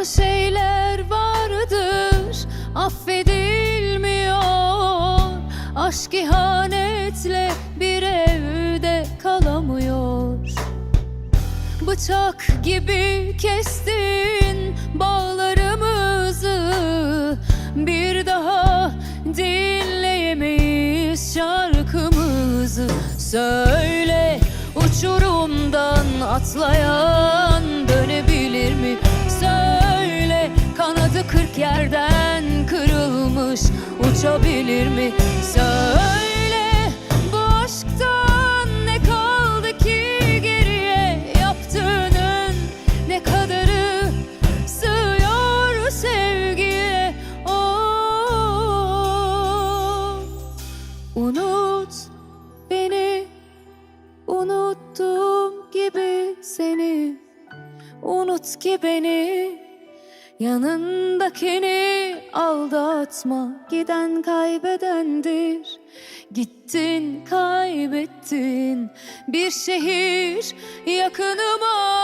Bazı şeyler vardır. Affedilmiyor. Aşk ihanetle bir evde kalamıyor. Bıçak gibi kestin bağlarımızı. Bir daha dinleyemeyiz şarkımızı. Söyle uçurumdan atlayan dönebilir mi? Kanadı kırk yerden kırılmış uçabilir mi? Söyle bu aşktan ne kaldı ki geriye yaptığının ne kadarı sığıyor sevgiye oh. Unut beni unuttuğum gibi seni Unut ki beni Yanındakini aldatma. Giden kaybedendir. Gittin kaybettin. Bir şehir yakınıma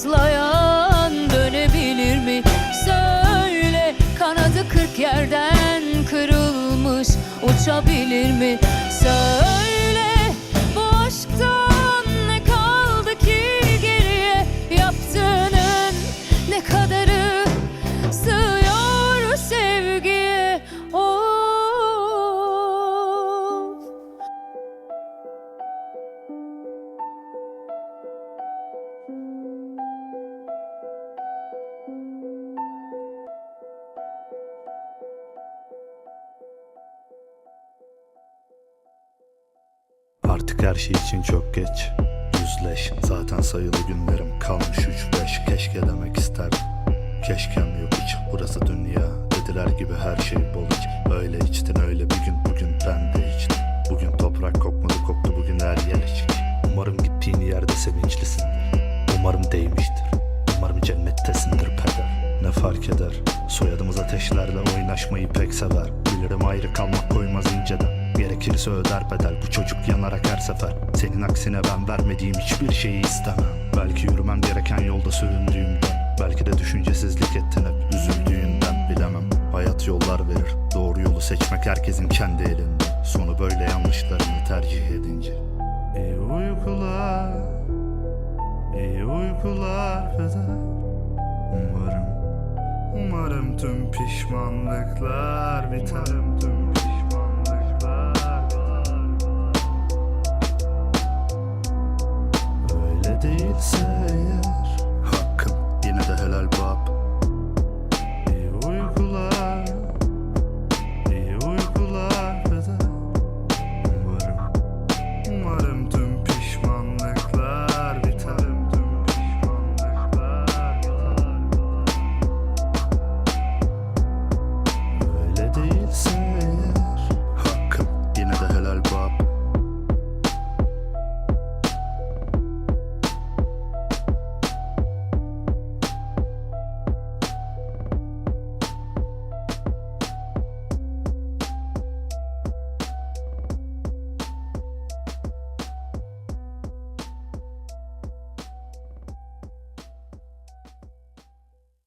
uçurumdan atlayan dönebilir mi? Söyle kanadı kırk yerden kırılmış uçabilir mi? Söyle Artık her şey için çok geç. Yüzleş zaten sayılı günlerim kalmış üç beş. Keşke demek isterdim. Keşkem yok hiç burası dünya. Dediler gibi her şey bol iç. Öyle içtin öyle bir gün. Bugün ben de içtim. Bugün toprak kokmadı koktu. Bugün her yer içki Umarım gittiğin yerde sevinçlisindir. Umarım değmiştir. Umarım cennettesindir peder. Ne fark eder? Soyadımız ateşlerle oynaşmayı pek sever. Bilirim ayrı kalmak koymaz inceden Gerekirse öder bedel bu çocuk yanarak her sefer. Senin aksine ben vermediğim hiçbir şeyi istemem. Belki yürümem gereken yolda süründüğümden Belki de düşüncesizlik ettin hep üzüldüğünden bilemem. Hayat yollar verir. Doğru yolu seçmek herkesin kendi elinde. Sonu böyle yanlışlarını tercih edince. İyi uykular İyi uykular feda Umarım Umarım tüm pişmanlıklar biter Umarım tüm biter Öyle değilse eğer